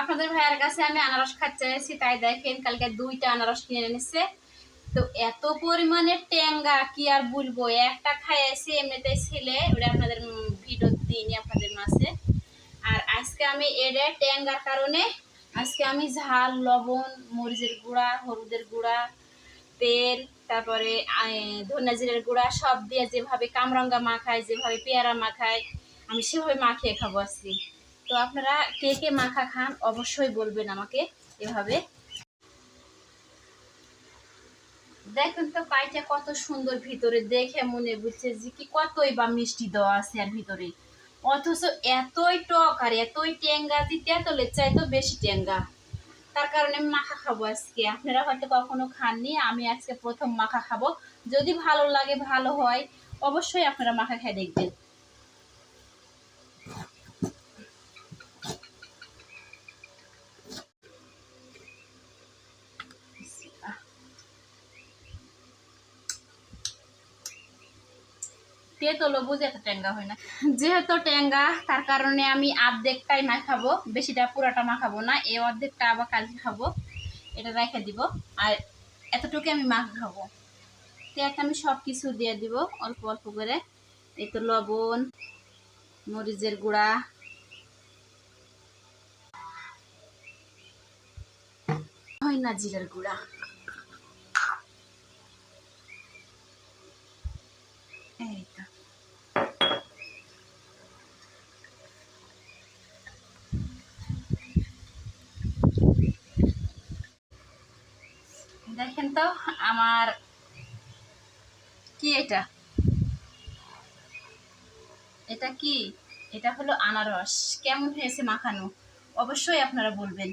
আপনাদের ভাইয়ের কাছে আমি আনারস খাতে চাইছি তাই দেখেন কালকে দুইটা আনারস কিনে এনেছে। তো এত পরিমাণে ট্যাঙ্গা, কি আর বলব? একটা খাইয়েছি এমনিতে ছেলে, ওটা আপনাদের ভিডিও দিইনি আপনাদের মাঝে। আর আজকে আমি এরে ট্যাঙ্গার কারণে, আজকে আমি ঝাল, লবণ, মরিচের গুঁড়া, হলুদের গুঁড়া, তেল, তারপরে ধনিয়া জিরের গুঁড়া, সব দিয়ে যেভাবে কামরাঙ্গা মাখায়, যেভাবে পেয়ারা মাখায়, আমি সেভাবে মাখিয়ে খাব আজকে। তো আপনারা কে কে মাখা খান অবশ্যই বলবেন আমাকে এভাবে। দেখেন তো পাইটা কত সুন্দর ভিতরে, দেখে মনে বুঝছে যে কি কতই বা মিষ্টি দেওয়া আছে আর ভিতরে। অথচ এতই টক আর এতই টেঙ্গা যে তেঁতলের চাইতো বেশি টেঙ্গা তার কারণে মাখা খাব আজকে। আপনারা হয়তো কখনো খাননি, আমি আজকে প্রথম মাখা খাব। যদি ভালো লাগে, ভালো হয়, অবশ্যই আপনারা মাখা খেয়ে দেখবেন। তেতলো বুঝে ট্যাঙ্গা হয় না। যেহেতু ট্যাঙ্গা, তার কারণে আমি অর্ধেকটাই মাখাবো, বেশিটা পুরাটা মাখাবো না, এই অর্ধেকটা আবার কালকে খাব, এটা রেখে দিব। আর এতটুকু আমি মাখ খাব। তেয়াতে আমি সব কিছু দিয়ে দিব, অল্প অল্প করে। এই তো লবণ, মরিচের গুঁড়া। হয় না জিরার গুঁড়া। দেখেন তো আমার কি এটা? এটা কি? এটা হলো আনারস। কেমন হয়েছে মাখানো? অবশ্যই আপনারা বলবেন।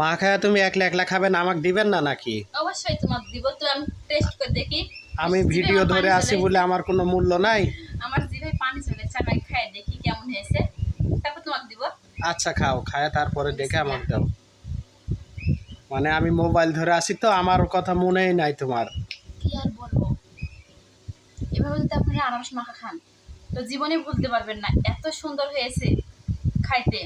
মা খায়া তুমি একলা একলা খাবেন আমাকে দিবেন না নাকি? অবশ্যই তোমাকে দিব তো আমি টেস্ট করে দেখি। আমি ভিডিও ধরে আসি বলে আমার কোনো মূল্য নাই। আমার জিভে পানি চলেছে আমি খাই দেখি কেমন হয়েছে। তারপর তোমাকে দিব। আচ্ছা খাও। খায় তারপরে দেখে আমাকে দাও। মানে আমি মোবাইল ধরে আসি তো, আমার কথা মনেই নাই তোমার। কি আর বলব? এভাবে যদি আপনি মাখা খান, তো জীবনে ভুলতে পারবেন না। এত সুন্দর হয়েছে খাইতে।